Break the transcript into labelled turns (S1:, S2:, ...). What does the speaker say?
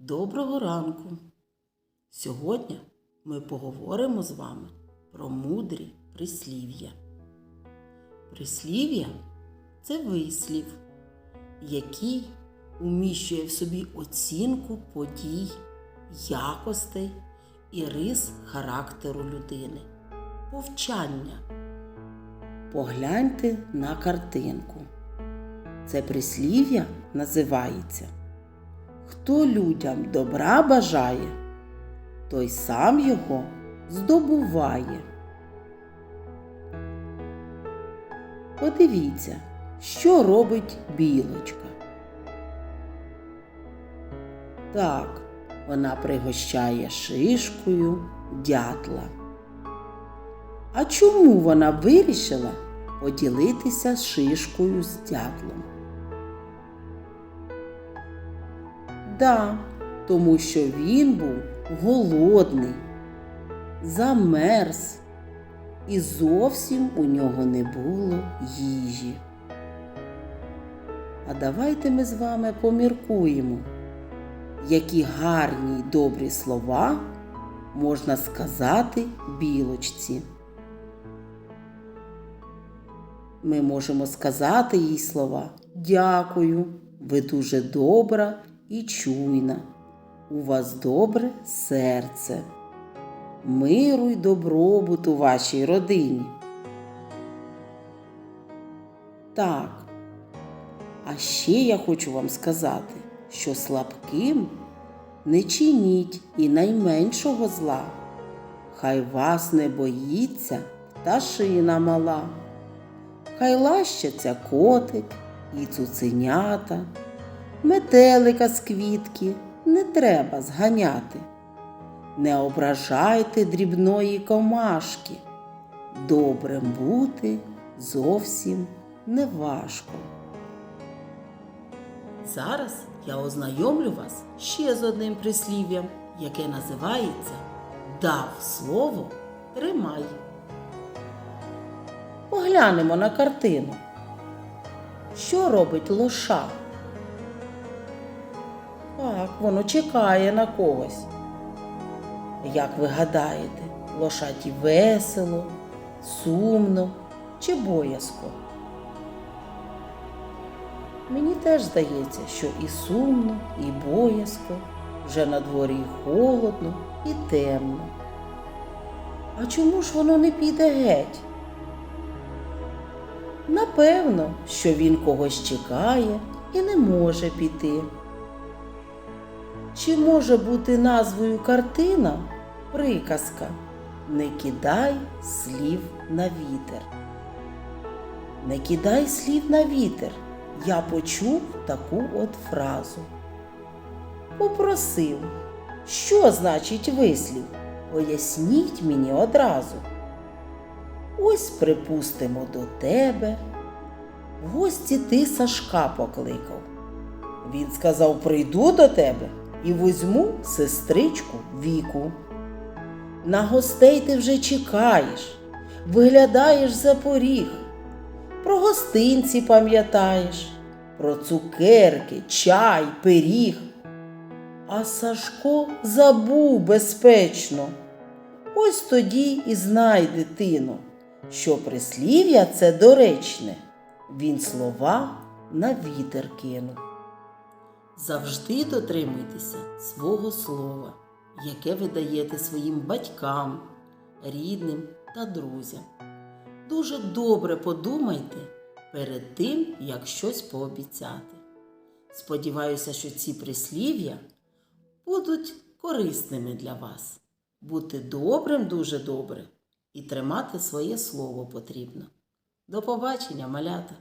S1: Доброго ранку! Сьогодні ми поговоримо з вами про мудрі прислів'я. Прислів'я це вислів, який уміщує в собі оцінку подій, якостей і рис характеру людини. Повчання. Погляньте на картинку. Це прислів'я називається Хто людям добра бажає, той сам його здобуває. Подивіться, що робить білочка. Так, вона пригощає шишкою дятла. А чому вона вирішила поділитися шишкою з дятлом? Да, тому що він був голодний, замерз, і зовсім у нього не було їжі. А давайте ми з вами поміркуємо, які гарні й добрі слова можна сказати білочці. Ми можемо сказати їй слова Дякую, ви дуже добра і чуйна. У вас добре серце. Миру й добробуту вашій родині. Так. А ще я хочу вам сказати, що слабким не чиніть і найменшого зла. Хай вас не боїться пташина мала. Хай лащаться котик і цуценята, метелика з квітки не треба зганяти. Не ображайте дрібної комашки. Добрим бути зовсім не важко. Зараз я ознайомлю вас ще з одним прислів'ям, яке називається Дав слово тримай. Поглянемо на картину. Що робить лоша? Так, воно чекає на когось. Як ви гадаєте, лошаті весело, сумно чи боязко? Мені теж здається, що і сумно, і боязко, вже на дворі холодно і темно. А чому ж воно не піде геть? Напевно, що він когось чекає і не може піти. Чи може бути назвою картина приказка Не кидай слів на вітер? Не кидай слів на вітер. Я почув таку от фразу. Попросив, що значить вислів? Поясніть мені одразу. Ось припустимо до тебе. В гості ти Сашка покликав. Він сказав: прийду до тебе і візьму сестричку віку. На гостей ти вже чекаєш, виглядаєш за поріг, про гостинці пам'ятаєш, про цукерки, чай, пиріг. А Сашко забув безпечно. Ось тоді і знай, дитину, що прислів'я це доречне. Він слова на вітер кинув. Завжди дотримуйтеся свого слова, яке ви даєте своїм батькам, рідним та друзям. Дуже добре подумайте перед тим, як щось пообіцяти. Сподіваюся, що ці прислів'я будуть корисними для вас. Бути добрим дуже добре і тримати своє слово потрібно. До побачення, малята!